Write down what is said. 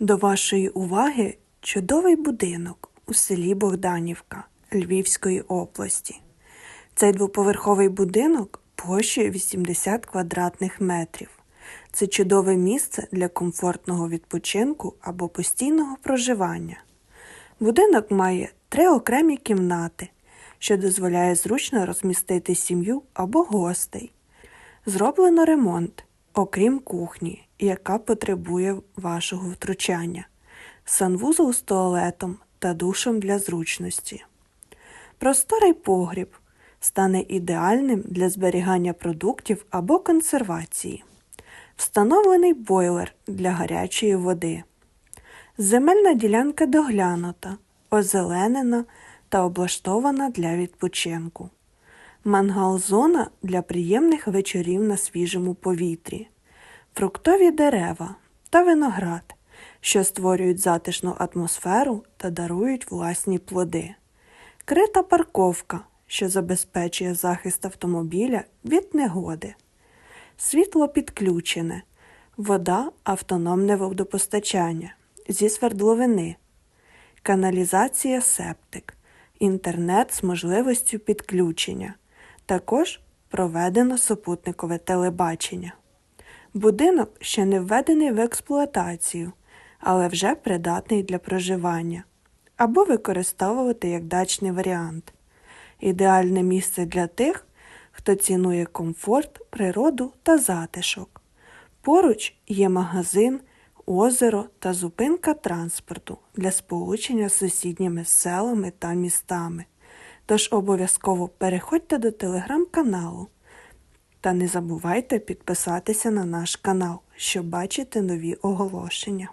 До вашої уваги чудовий будинок у селі Богданівка Львівської області. Цей двоповерховий будинок площею 80 квадратних метрів. Це чудове місце для комфортного відпочинку або постійного проживання. Будинок має три окремі кімнати, що дозволяє зручно розмістити сім'ю або гостей. Зроблено ремонт, окрім кухні, яка потребує вашого втручання, санвузол з туалетом та душем для зручності. Просторий погріб стане ідеальним для зберігання продуктів або консервації. Встановлений бойлер для гарячої води. Земельна ділянка доглянута, озеленена та облаштована для відпочинку. Мангал-зона для приємних вечорів на свіжому повітрі, фруктові дерева та виноград, що створюють затишну атмосферу та дарують власні плоди. Крита парковка, що забезпечує захист автомобіля від негоди. Світло підключене, вода автономне водопостачання зі свердловини, каналізація септик, інтернет з можливістю підключення. Також проведено супутникове телебачення. Будинок ще не введений в експлуатацію, але вже придатний для проживання або використовувати як дачний варіант. Ідеальне місце для тих, хто цінує комфорт, природу та затишок. Поруч є магазин, озеро та зупинка транспорту для сполучення з сусідніми селами та містами. Тож обов'язково переходьте до телеграм-каналу та не забувайте підписатися на наш канал, щоб бачити нові оголошення.